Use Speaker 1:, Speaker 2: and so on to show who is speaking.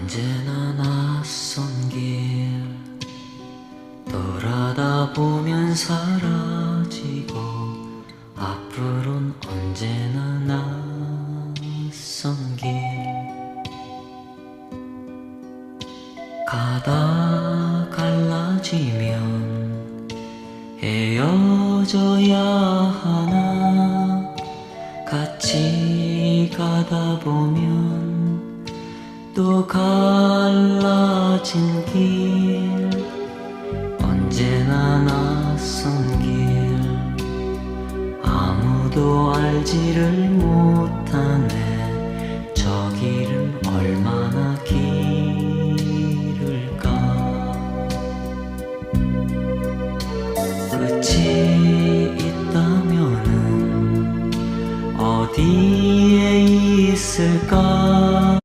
Speaker 1: 언제나 낯선 길 돌아다 보면 사라지고 앞으론 언제나 낯선 길 가다 갈라지면 헤어져야 하나 같이 가다 보면 또 갈라진 길. 언제나 낯선 길. 아무도 알지를 못하네. 저 길은 얼마나 길을까. 끝이 있다면은 어디에 있을까?